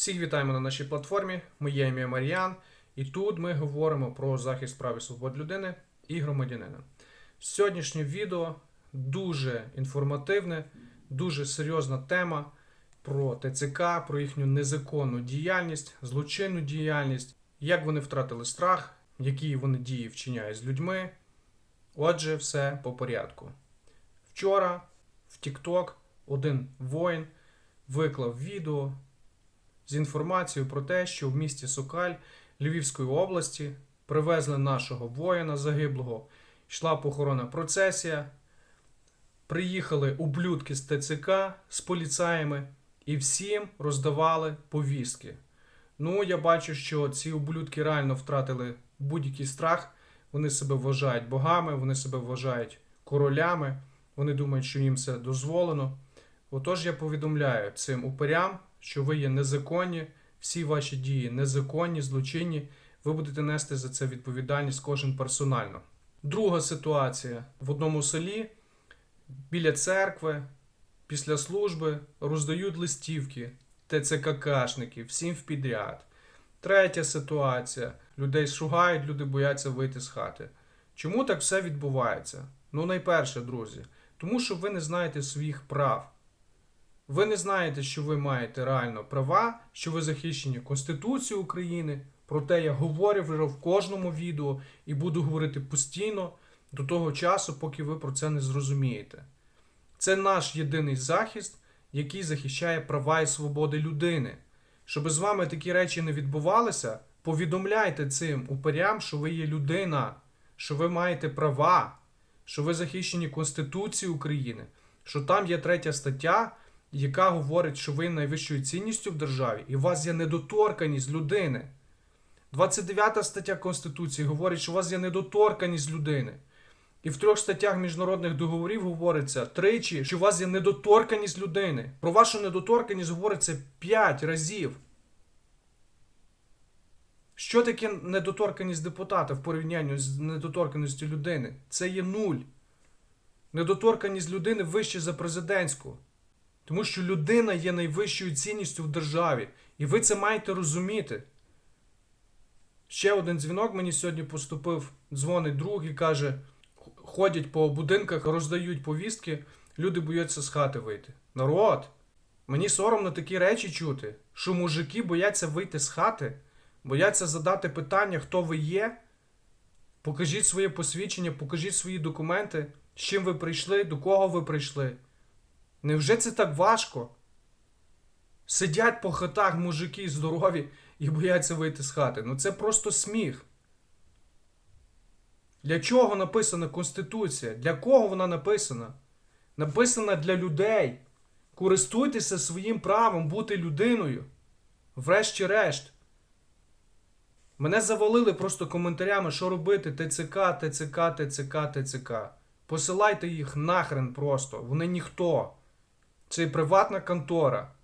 Всіх вітаємо на нашій платформі. Моє ім'я Маріан, і тут ми говоримо про захист прав і свобод людини і громадянина. Сьогоднішнє відео дуже інформативне, дуже серйозна тема про ТЦК, про їхню незаконну діяльність, злочинну діяльність, як вони втратили страх, які вони дії вчиняють з людьми. Отже, все по порядку. Вчора в TikTok один воїн виклав відео з інформацією про те, що в місті Сокаль Львівської області привезли нашого воїна загиблого, йшла похоронна процесія. Приїхали ублюдки з ТЦК з поліцаями і всім роздавали повістки. Ну, я бачу, що ці ублюдки реально втратили будь-який страх. Вони себе вважають богами, вони себе вважають королями, вони думають, що їм це дозволено. Отож, я повідомляю цим упирям, що ви є незаконні, всі ваші дії незаконні, злочинні. Ви будете нести за це відповідальність кожен персонально. Друга ситуація в одному селі біля церкви, після служби роздають листівки ТЦККшників, всім в підряд. Третя ситуація. Людей шугають, люди бояться вийти з хати. Чому так все відбувається? Ну, найперше, друзі, тому що ви не знаєте своїх прав. Ви не знаєте, що ви маєте реально права, що ви захищені Конституцією України. Про те я говорю вже в кожному відео і буду говорити постійно до того часу, поки ви про це не зрозумієте. Це наш єдиний захист, який захищає права і свободи людини. Щоб з вами такі речі не відбувалися, повідомляйте цим упирям, що ви є людина, що ви маєте права, що ви захищені Конституцією України, що там є третя стаття, яка говорить, що ви найвищою цінністю в державі, і у вас є недоторканість людини. 29 стаття Конституції говорить, що у вас є недоторканість людини. І в трьох статтях міжнародних договорів говориться тричі, що у вас є недоторканість людини. Про вашу недоторканість говориться 5 разів. Що таке недоторканість депутата в порівнянні з недоторканістю людини? Це є нуль. Недоторканість людини вище за президентську. Тому що людина є найвищою цінністю в державі. І ви це маєте розуміти. Ще один дзвінок мені сьогодні поступив. Дзвонить друг і каже: ходять по будинках, роздають повістки, люди бояться з хати вийти. Народ, мені соромно такі речі чути, що мужики бояться вийти з хати, бояться задати питання, хто ви є. Покажіть своє посвідчення, покажіть свої документи, з чим ви прийшли, до кого ви прийшли. Невже це так важко? Сидять по хатах мужики здорові і бояться вийти з хати. Ну це просто сміх. Для чого написана Конституція? Для кого вона написана? Написана для людей. Користуйтеся своїм правом бути людиною. Врешті-решт. Мене завалили просто коментарями, що робити ТЦК, ТЦК, ТЦК, ТЦК. Посилайте їх нахрен просто. Вони ніхто. Це приватна контора.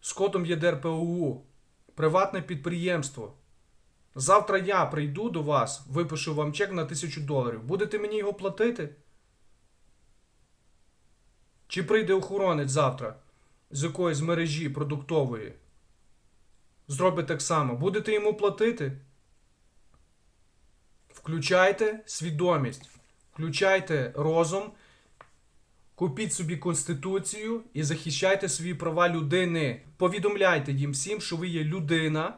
З кодом ЄДРПОУ. Приватне підприємство. Завтра я прийду до вас, випишу вам чек на тисячу доларів. Будете мені його платити? Чи прийде охоронець завтра з якоїсь мережі продуктової? Зробить так само. Будете йому платити? Включайте свідомість, включайте розум, купіть собі конституцію і захищайте свої права людини. Повідомляйте їм всім, що ви є людина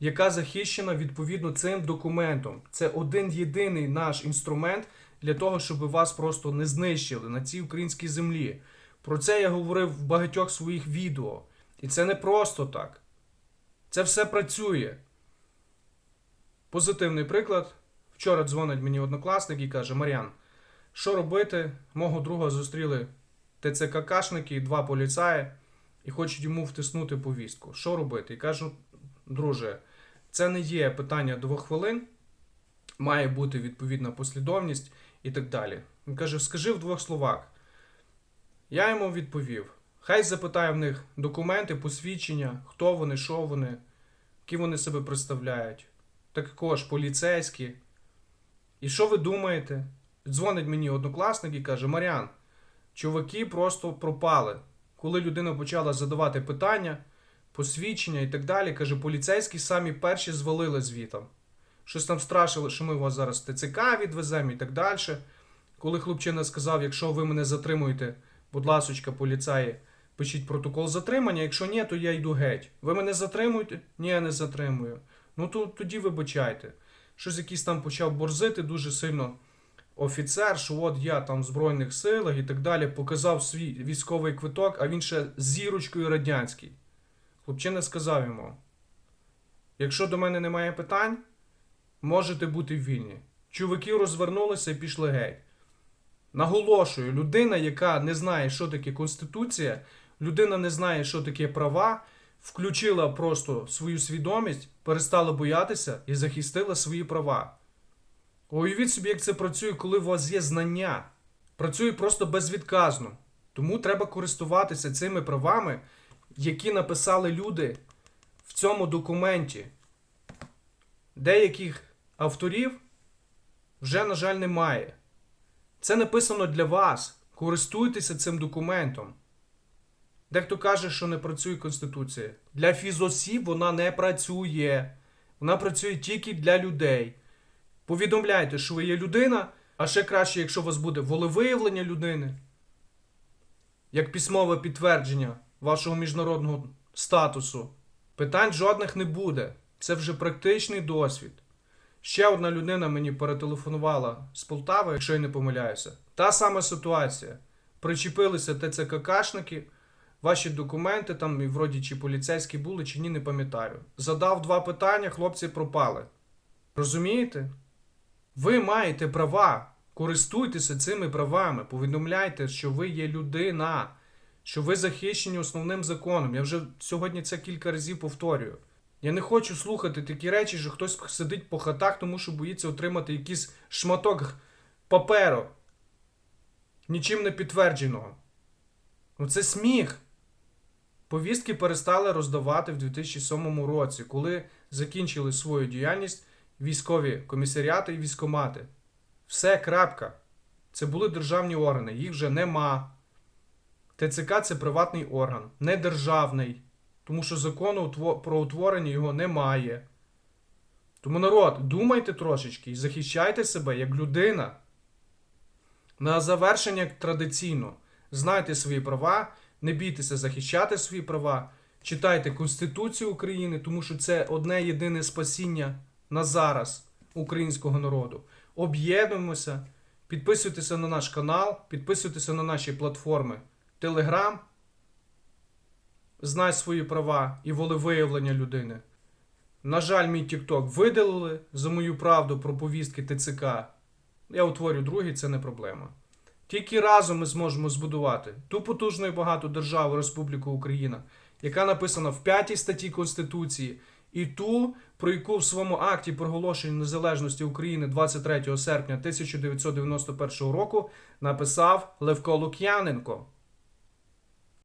яка захищена відповідно цим документом. Це один єдиний наш інструмент для того, щоб вас просто не знищили на цій українській землі. Про це я говорив в багатьох своїх відео. І це не просто так. Це все працює. Позитивний приклад. Вчора дзвонить мені однокласник і каже: Мар'ян, що робити? Мого друга зустріли ТЦККшники і два поліцаї і хочуть йому втиснути повістку. Що робити? І кажу, друже, це не є питання двох хвилин, має бути відповідна послідовність і так далі. Він каже: скажи в двох словах. Я йому відповів: хай запитає в них документи, посвідчення, хто вони, що вони, які вони себе представляють. Також поліцейські. І що ви думаєте? Дзвонить мені однокласник і каже: Маріан, чуваки просто пропали. Коли людина почала задавати питання, посвідчення і так далі. Каже, поліцейські самі перші звалили звітом. Щось там страшили, що ми вас зараз ТЦК відвеземо і так далі. Коли хлопчина сказав, якщо ви мене затримуєте, будь ласочка, поліцаї, пишіть протокол затримання. Якщо ні, то я йду геть. Ви мене затримуєте? Ні, я не затримую. Ну то тоді вибачайте. Щось якийсь там почав борзити дуже сильно офіцер, що от я там в Збройних силах і так далі, показав свій військовий квиток, а він ще зірочкою радянський. Хлопчина сказав йому: якщо до мене немає питань, можете бути вільні. Чуваки розвернулися і пішли геть. Наголошую, людина, яка не знає, що таке Конституція, людина не знає, що таке права, включила просто свою свідомість, перестала боятися і захистила свої права. Уявіть собі, як це працює, коли у вас є знання. Працює просто безвідказно. Тому треба користуватися цими правами, які написали люди в цьому документі. Деяких авторів вже, на жаль, немає. Це написано для вас. Користуйтеся цим документом. Дехто каже, що не працює Конституція. Для фізосіб вона не працює. Вона працює тільки для людей. Повідомляйте, що ви є людина, а ще краще, якщо у вас буде волевиявлення людини, як письмове підтвердження вашого міжнародного статусу. Питань жодних не буде. Це вже практичний досвід. Ще одна людина мені перетелефонувала з Полтави, якщо я не помиляюся. Та сама ситуація. Причепилися ТЦККшники, ваші документи там, і вроді чи поліцейські були, чи ні, не пам'ятаю. Задав два питання, хлопці пропали. Розумієте? Ви маєте права. Користуйтеся цими правами. Повідомляйте, що ви є людина, що ви захищені основним законом. Я вже сьогодні це кілька разів повторюю. Я не хочу слухати такі речі, що хтось сидить по хатах, тому що боїться отримати якийсь шматок паперу, нічим не підтвердженого. Ну це сміх. Повістки перестали роздавати в 2007 році, коли закінчили свою діяльність військові комісаріати і військомати. Все, крапка. Це були державні органи, їх вже нема. ТЦК це приватний орган, не державний, тому що закону про утворення його немає. Тому народ, думайте трошечки і захищайте себе як людина. На завершення традиційно. Знайте свої права, не бійтеся захищати свої права, читайте Конституцію України, тому що це одне єдине спасіння на зараз українського народу. Об'єднуємося, підписуйтеся на наш канал, підписуйтеся на наші платформи Telegram, знай свої права і волевиявлення людини. На жаль, мій TikTok видалили за мою правду про повістки ТЦК. Я утворю другий, це не проблема. Тільки разом ми зможемо збудувати ту потужну і багату державу Республіку Україна, яка написана в 5 статті Конституції, і ту, про яку в своєму акті проголошення незалежності України 23 серпня 1991 року написав Левко Лук'яненко.